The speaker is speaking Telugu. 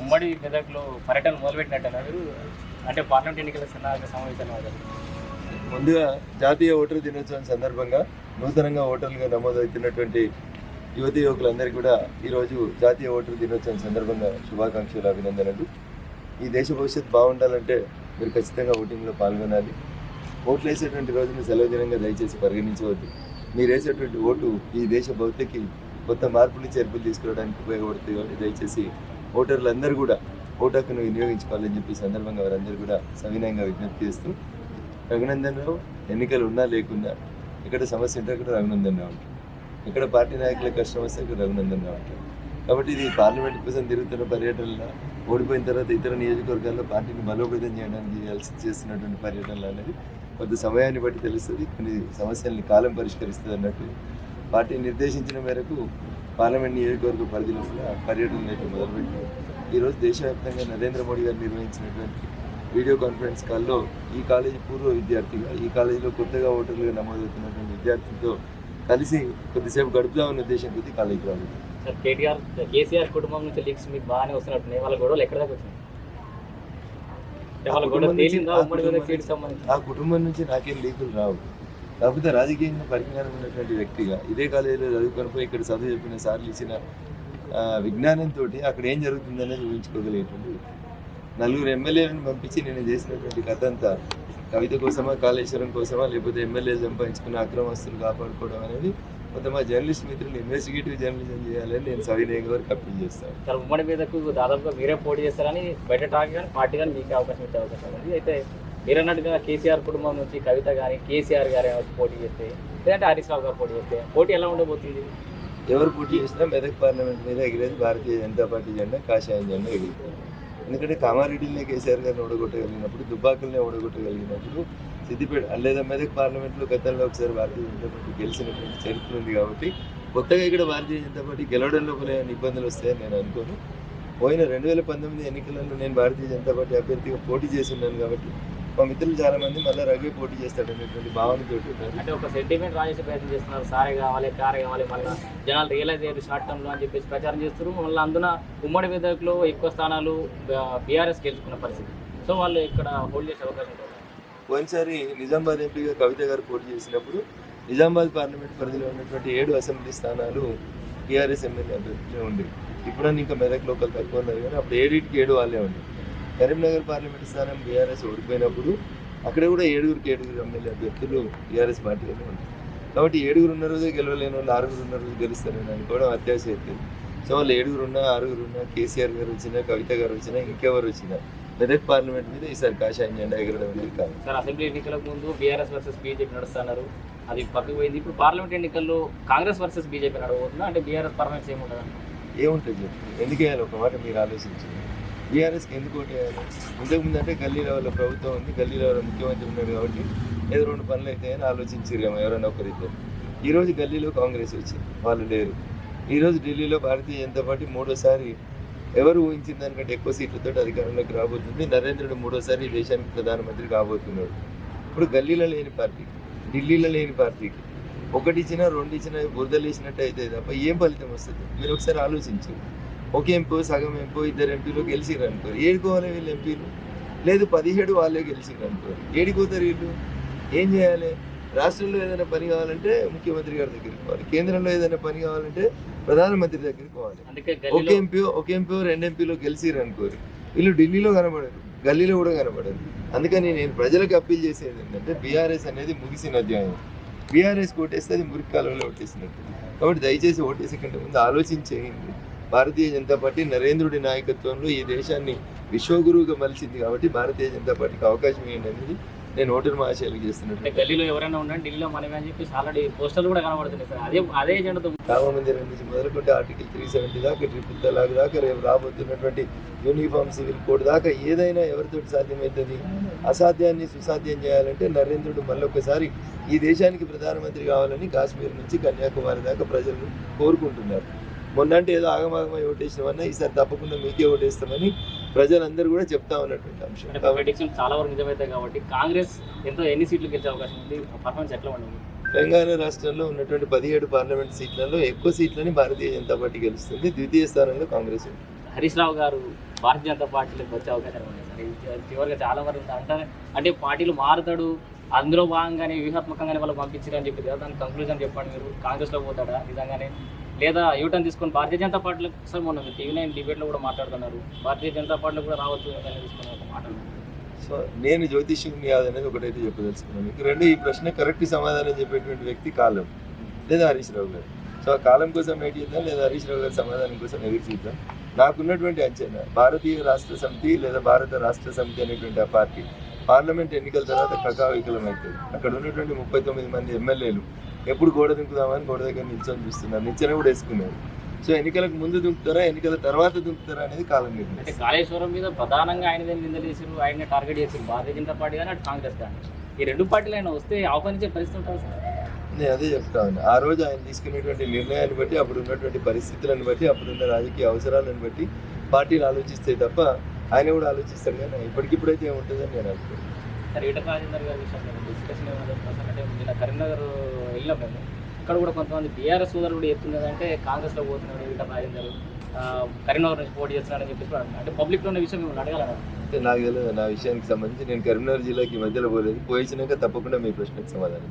ఉమ్మడి మెదక్లో పర్యటన మొదలుపెట్టినట్టు మీరు అంటే పార్లమెంట్ ఎన్నికల సన్నాహక సమావేశాలు ముందుగా జాతీయ ఓటరు దినోత్సవం సందర్భంగా నూతనంగా ఓటర్లుగా నమోదవుతున్నటువంటి యువతి యువకులందరికీ కూడా ఈరోజు జాతీయ ఓటరు దినోత్సవం సందర్భంగా శుభాకాంక్షలు అభినందనలు. ఈ దేశ భవిష్యత్తు బాగుండాలంటే మీరు ఖచ్చితంగా ఓటింగ్లో పాల్గొనాలి. ఓట్లు వేసేటువంటి రోజును సెలవు దినంగా దయచేసి పరిగణించవద్దు. మీరు వేసేటువంటి ఓటు ఈ దేశ భవితకి కొత్త మార్పులు చేర్పులు తీసుకురావడానికి ఉపయోగపడుతుంది కాబట్టి దయచేసి ఓటర్లు అందరూ కూడా ఓటు హక్కును వినియోగించుకోవాలని చెప్పి సందర్భంగా వారందరూ కూడా సవినయంగా విజ్ఞప్తి చేస్తూ రఘునందన్ రావు ఎన్నికలు ఉన్నా లేకున్నా ఇక్కడ సమస్య ఉంటే అక్కడ రఘునందన్ రావు ఎక్కడ ఇక్కడ పార్టీ నాయకుల కష్టం వస్తే అక్కడ రఘునందన్ రావు కాబట్టి ఇది పార్లమెంట్ కోసం తిరుగుతున్న పర్యటనలో ఓడిపోయిన తర్వాత ఇతర నియోజకవర్గాల్లో పార్టీని బలోపేతం చేయడానికి చేయాల్సి చేస్తున్నటువంటి పర్యటనలు అనేది కొంత సమయాన్ని బట్టి తెలుస్తుంది. కొన్ని సమస్యల్ని కాలం పరిష్కరిస్తుంది అన్నట్టు పార్టీ నిర్దేశించిన మేరకు పార్లమెంట్ నియోజకవర్గ పరిధిలో కూడా పర్యటనలు అయితే మొదలుపెట్టి ఈరోజు దేశవ్యాప్తంగా నరేంద్ర మోడీ గారు నిర్వహించినటువంటి వీడియో కాన్ఫరెన్స్ కాల్లో ఈ కాలేజీ పూర్వ విద్యార్థిగా ఈ కాలేజీలో కొత్తగా ఓటర్లుగా నమోదవుతున్నటువంటి విద్యార్థులతో కలిసి కొద్దిసేపు గడుపుదామన్న ఉద్దేశం కొద్ది కాలేజీకి రాలేదు సార్ కేటీఆర్ కేసీఆర్ కుటుంబం నుంచి లీక్స్ మీకు బాగానే వస్తున్నట్టున్నాయి వాళ్ళ గొడవలు ఎక్కడ దాకా సంబంధించి? ఆ కుటుంబం నుంచి నాకేం లీకులు రావు. కాకపోతే రాజకీయంగా పరిజ్ఞానం ఉన్నటువంటి వ్యక్తిగా ఇదే కాలేజీలో చదువుకొని ఇక్కడ చదువు చెప్పిన సార్లు ఇచ్చిన విజ్ఞానంతో అక్కడ ఏం జరుగుతుందనే ఊహించుకోగలిగేటువంటి వ్యక్తి. నలుగురు ఎమ్మెల్యేలను పంపించి నేను చేసినటువంటి కథ అంతా కవిత కోసమా కాళేశ్వరం కోసమా లేకపోతే ఎమ్మెల్యేలు సంపాదించుకున్న అక్రమస్తులు కాపాడుకోవడం అనేది కొంత మా జర్నలిస్ట్ మిత్రులు ఇన్వెస్టిగేటివ్ జర్నలిజం చేయాలని నేను సవినయంగా వరకు అప్పీల్ చేస్తాను. సార్ ఉమ్మడి మీదకు దాదాపుగా మీరే పోటీ చేస్తారని బయట టాక్ కానీ పార్టీ కానీ మీకు అవకాశం ఇచ్చే అవకాశం ఉంది. అయితే మీరు కేసీఆర్ కుటుంబం నుంచి కవిత కానీ కేసీఆర్ గారు వచ్చి పోటీ చేస్తే లేదంటే హరీష్ రావు గారు పోటీ చేస్తే పోటీ ఎలా ఉండబోతుంది? ఎవరు పోటీ చేసినా మెదక్ పార్లమెంట్ మీద ఎగిరేది భారతీయ జనతా పార్టీ జెండా కాషాయం జెండా ఎగిరిపోయింది ఎందుకంటే కామారెడ్డినే కేసీఆర్ గారిని ఓడగొట్టగలిగినప్పుడు దుబ్బాకల్ని ఓడగొట్టగలిగినప్పుడు సిద్దిపేట లేదా మెదక్ పార్లమెంట్లో గతంలో ఒకసారి భారతీయ జనతా పార్టీ గెలిచినటువంటి చరిత్ర ఉంది కాబట్టి కొత్తగా ఇక్కడ భారతీయ జనతా పార్టీ గెలవడం లోపల ఏమైనా ఇబ్బందులు వస్తాయని నేను అనుకోను. పోయిన రెండు వేల పంతొమ్మిది ఎన్నికలలో నేను భారతీయ జనతా పార్టీ అభ్యర్థిగా పోటీ చేసి ఉన్నాను కాబట్టి మా మిత్రులు చాలా మంది మళ్ళీ రవి పోటీ చేస్తాడనేటువంటి భావనతో ఉన్నారు అంటే ఒక సెంటిమెంట్ రాజేసే ప్రయత్నం చేస్తున్నారు. సారే కావాలి కారే కావాలి మళ్ళీ జనాలు రియలైజ్ అయ్యారు షార్ట్ టర్మ్లో అని చెప్పేసి ప్రచారం చేస్తారు మళ్ళీ అందున ఉమ్మడి మెదక్లో ఎక్కువ స్థానాలు బీఆర్ఎస్ గెలుచుకున్న పరిస్థితి. సో వాళ్ళు ఇక్కడ హోల్డ్ చేసే అవకాశం పోయినసారి నిజామాబాద్ ఎంపీగా కవిత గారు పోటీ చేసినప్పుడు నిజామాబాద్ పార్లమెంట్ పరిధిలో ఉన్నటువంటి ఏడు అసెంబ్లీ స్థానాలు టీఆర్ఎస్ ఎమ్మెల్యే అభ్యర్థులే ఉండి. ఇప్పుడన్నా ఇంకా మెదక్ లోకల్ తక్కువ ఉన్నారు కానీ అప్పుడు ఏడింటికి ఏడు వాళ్ళే ఉండి. కరీంనగర్ పార్లమెంట్ స్థానం బీఆర్ఎస్ ఓడిపోయినప్పుడు అక్కడ కూడా ఏడుగురికి ఏడుగురు ఎమ్మెల్యే అభ్యర్థులు టీఆర్ఎస్ పార్టీలోనే ఉంది కాబట్టి ఏడుగురు ఉన్న రోజే గెలవలేని వాళ్ళు ఆరుగురు ఉన్న రోజు గెలుస్తారని అనుకోవడం అత్యాశక్తి సో వాళ్ళు ఏడుగురు ఉన్నా ఆరుగురు ఉన్నా కేసీఆర్ గారు వచ్చినా కవిత గారు వచ్చినా ఇంకెవరు వచ్చినా మెదక్ పార్లమెంట్ మీద ఈసారి కాషాయం జెండా ఎగరడం అనేది కాదు. సార్ అసెంబ్లీ ఎన్నికలకు ముందు బీఆర్ఎస్ వర్సెస్ బీజేపీ నడుస్తున్నారు. అది పక్కకు పోయింది. ఇప్పుడు పార్లమెంట్ ఎన్నికల్లో కాంగ్రెస్ వర్సెస్ బీజేపీ నడవబోతుందా? అంటే బీఆర్ఎస్ పర్మనెంట్స్ ఏముంటుంది ఏముంటుంది చెప్పు? ఎందుకు వేయాలి? ఒక మాట మీరు ఆలోచించండి. బీఆర్ఎస్కి ఎందుకు ఓటు వేయాలి? ఇంతకుముందు అంటే గల్లీ లెవెల్ ప్రభుత్వం ఉంది గల్లీ లెవెల్ ముఖ్యమంత్రి ఉన్నాడు కాబట్టి ఏదో రెండు పనులు అవుతాయని ఆలోచించారేమో ఎవరైనా ఒకరిద్దరు ఈరోజు గల్లీలో కాంగ్రెస్ వచ్చింది వాళ్ళు లేరు. ఈరోజు ఢిల్లీలో భారతీయ జనతా పార్టీ మూడోసారి ఎవరు ఊహించిన దానికంటే ఎక్కువ సీట్లతో అధికారంలోకి రాబోతుంది. నరేంద్రుడు మూడోసారి దేశానికి ప్రధానమంత్రి కాబోతున్నాడు. ఇప్పుడు గల్లీలో లేని పార్టీ ఢిల్లీలో లేని పార్టీకి ఒకటి ఇచ్చినా రెండు ఇచ్చినా బురదలు వేసినట్టు అయితే తప్ప ఏం ఫలితం వస్తుంది? మీరు ఒకసారి ఆలోచించు ఒక ఎంపీ సగం ఎంపీ ఇద్దరు ఎంపీలు గెలిచిర్రు అనుకోరు ఏడుకోవాలి వీళ్ళు ఎంపీలు? లేదు పదిహేడు వాళ్ళే గెలిచిర్రు అనుకోరు ఏడుకోతారు వీళ్ళు? ఏం చేయాలి? రాష్ట్రంలో ఏదైనా పని కావాలంటే ముఖ్యమంత్రి గారి దగ్గరికి పోవాలి. కేంద్రంలో ఏదైనా పని కావాలంటే ప్రధానమంత్రి దగ్గరికి పోవాలి. ఒక ఎంపీ ఒక ఎంపీ రెండు ఎంపీలో గెలిచిర్రు అనుకోరు వీళ్ళు ఢిల్లీలో కనబడరు. గల్లీలో కూడా కనబడరు. అందుకని నేను ప్రజలకు అప్పీల్ చేసేది ఏంటంటే బీఆర్ఎస్ అనేది ముగిసిన అధ్యాయం. బీఆర్ఎస్ ఓటేస్తే అది మురికి కాలంలో ఓటేసినట్టు. కాబట్టి దయచేసి ఓటేసే కంటే ముందు ఆలోచించేయండి. భారతీయ జనతా పార్టీ నరేంద్రుడి నాయకత్వంలో ఈ దేశాన్ని విశ్వగురువుగా మలిచింది కాబట్టి భారతీయ జనతా పార్టీకి అవకాశం ఇవ్వండి అనేది నేను ఓటర్ మహాశయాలకు అంటే చేస్తున్నట్టు గల్లీలో ఎవరైనా ఉండండి ఢిల్లీలో మనమే అని చెప్పేసి ఆల్రెడీ పోస్టర్లు కూడా కనబడుతున్నాయి సార్. అదే అదే ఎజెండాతో రామ మందిరం నుంచి మొదలుకుంటే ఆర్టికల్ త్రీ సెవెంటీ దాకా ట్రిపుల్ తలాక్ దాకా రేపు రాబోతున్నటువంటి యూనిఫామ్ సివిల్ కోడ్ దాకా ఏదైనా ఎవరితో సాధ్యమవుతుంది అసాధ్యాన్ని సుసాధ్యం చేయాలంటే నరేంద్రుడు మళ్ళొకసారి ఈ దేశానికి ప్రధానమంత్రి కావాలని కాశ్మీర్ నుంచి కన్యాకుమారి దాకా ప్రజలు కోరుకుంటున్నారు. మొన్నంటే ఏదో ఆగమాగమై ఓటేసినవన్నా ఈసారి తప్పకుండా మీకే ఓటేస్తామని ప్రజలందరూ కూడా చెప్తా ఉన్నటువంటి అంశం. చాలా వరకు నిజమవుతాయి కాబట్టి కాంగ్రెస్ ఎంతో ఎన్ని సీట్లు గెలిచే అవకాశం ఉంది? పర్ఫార్మెన్స్ ఎట్లా ఉండదు? తెలంగాణ రాష్ట్రంలో ఉన్నటువంటి పదిహేడు పార్లమెంట్ సీట్లలో ఎక్కువ సీట్లని భారతీయ జనతా పార్టీ గెలుస్తుంది. ద్వితీయ స్థానంలో కాంగ్రెస్ ఉంది. హరీష్ రావు గారు భారతీయ జనతా పార్టీలోకి వచ్చే అవకాశం ఉంది? సార్ చివరిగా చాలా వరకు అంటారు? అంటే పార్టీలు మారుతాడు అందులో భాగంగానే వ్యూహాత్మకంగానే వాళ్ళు పంపించారు అని చెప్పి దాని కంక్లూజన్ చెప్పండి మీరు. కాంగ్రెస్లో పోతాడా? నిజంగానే లేదా యూటర్న్ తీసుకొని భారతీయ జనతా పార్టీలో సార్ మొన్న టీవీ నైన్ డిబేట్లో కూడా మాట్లాడుతున్నారు. భారతీయ జనతా పార్టీలో కూడా రావచ్చు తీసుకుని ఒక మాట సో నేను జ్యోతిష్యుని కాదు అనేది ఒకటైతే చెప్పదలుచుకున్నాను. మీకు రెండు ఈ ప్రశ్న కరెక్ట్ సమాధానం చెప్పేటువంటి వ్యక్తి కాలం. లేదా హరీష్ రావు గారు. సో ఆ కాలం కోసం వెయిట్ చేద్దాం లేదా హరీష్ రావు గారి సమాధానం కోసం ఎదురు చూద్దాం. నాకున్నటువంటి అంచనా భారతీయ రాష్ట్ర సమితి లేదా భారత రాష్ట్ర సమితి అనేటువంటి ఆ పార్టీ పార్లమెంట్ ఎన్నికల తర్వాత కకావికలం అవుతుంది అక్కడ ఉన్నటువంటి ముప్పై తొమ్మిది మంది ఎమ్మెల్యేలు ఎప్పుడు గోడ దుంకుదామని గోడ దగ్గర నిల్చొని చూస్తున్నారు. నిచ్చెన కూడా వేసుకున్నారు. సో ఎన్నికలకు ముందు దుంకుతారా ఎన్నికల తర్వాత దుంకుతారా అనేది కాలం అంటే నిర్ణయిస్తుంది కాళేశ్వరం మీద ప్రధానంగా ఆయన నిందలు చేసారు ఆయన టార్గెట్ చేసారు భారతీయ జనతా పార్టీ కానీ అటు కాంగ్రెస్ కానీ. ఈ రెండు పార్టీలు ఆయన వస్తే ఆహ్వానించే పరిస్థితి ఉంటుంది సార్? నేను అదే చెప్తా ఉన్నా. ఆ రోజు ఆయన తీసుకునేటువంటి నిర్ణయాన్ని బట్టి అప్పుడు ఉన్నటువంటి పరిస్థితులను బట్టి అప్పుడున్న రాజకీయ అవసరాలను బట్టి పార్టీలు ఆలోచిస్తాయి తప్ప ఆయన కూడా ఆలోచిస్తాడు కానీ ఇప్పటికిప్పుడైతే ఏముంటుందని నేను అనుకుంటున్నాను సరే ఈట రాజేందర్ గారి విషయంలో డిస్కషన్ ఏమైనా? అంటే నిన్న కరీంనగర్ వెళ్ళినప్పుడు ఇక్కడ కూడా కొంతమంది బీఆర్ఎస్ సోదరులు కూడా చెప్తున్నది అంటే కాంగ్రెస్లో పోతున్నాడు ఈట రాజేందర్ కరీంనగర్ నుంచి పోటీ చేస్తున్నాడని చెప్పేసి కూడా అంటే పబ్లిక్లో ఉన్న విషయం మిమ్మల్ని అడగాలన్నారు అంటే నాకు తెలియదు నా విషయానికి సంబంధించి నేను కరీంనగర్ జిల్లాకి మధ్యలో పోలేదు. పోయించినాక తప్పకుండా మీ ప్రశ్నకు సమాధానం